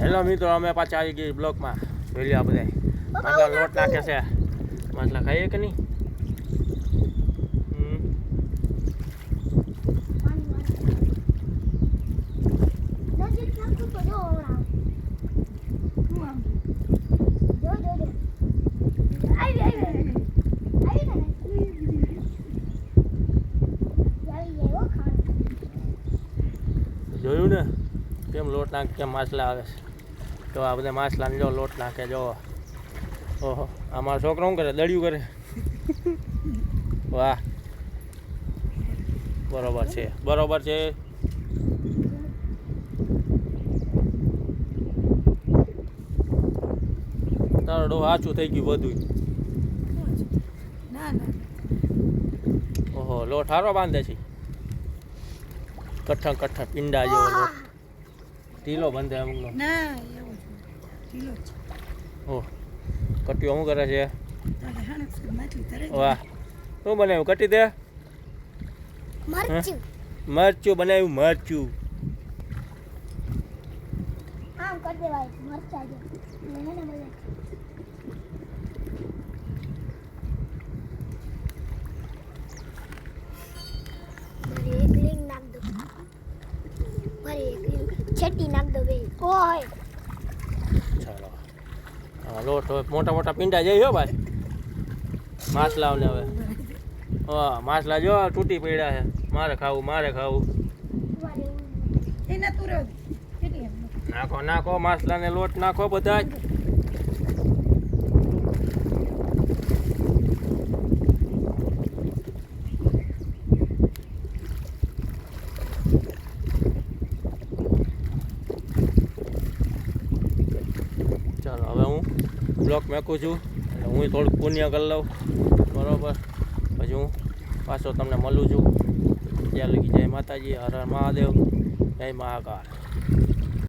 Hello મિત્રો અમે પાછા આવી ગઈ બ્લોકમાં. જોઈ લ્યો બધા માછલા લોટ નાખે છે. માછલા ખાઈએ કે નહીં. જોયું ને? કેમ લોટ નાખે કેમ માછલા આવે છે. તો આ બધા માછલાને જો લોટ નાખે જો. ઓહો આ મારો છોકરો શું કરે? દળ્યું કરે? વાહ. બરોબર છે બરોબર છે. તારો ડો સાચું થઈ ગયું બધું ઓહો લોટ હારો બાંધે છે. કઠણ કઠણ પિંડા જેવો લોટ. ઢીલો બાંધે અમુકનો જ ઓહ કટિયો શું કરે છે. વાહ. શું બનાવ્યું? કટી દે. મરચું. મરચું બનાવ્યું મરચું. છેટી નાખ દો બે. ઓય. હા લોટ હવે મોટા મોટા પિંડા જઈ હો ભાઈ. માછલાઓને હવે. હા માછલા જો તૂટી પડ્યા છે. મારે ખાવું મારે ખાવું. નાખો નાખો માછલાને લોટ નાખો બધા જ ચાલો હવે હું બ્લોક મેકું છું. એટલે હું થોડુંક પુણ્ય કરી લઉં. બરાબર. પછી હું પાછો તમને મળું છું. ત્યાં લગી જય માતાજી. હર હર મહાદેવ. જય મહાકાળ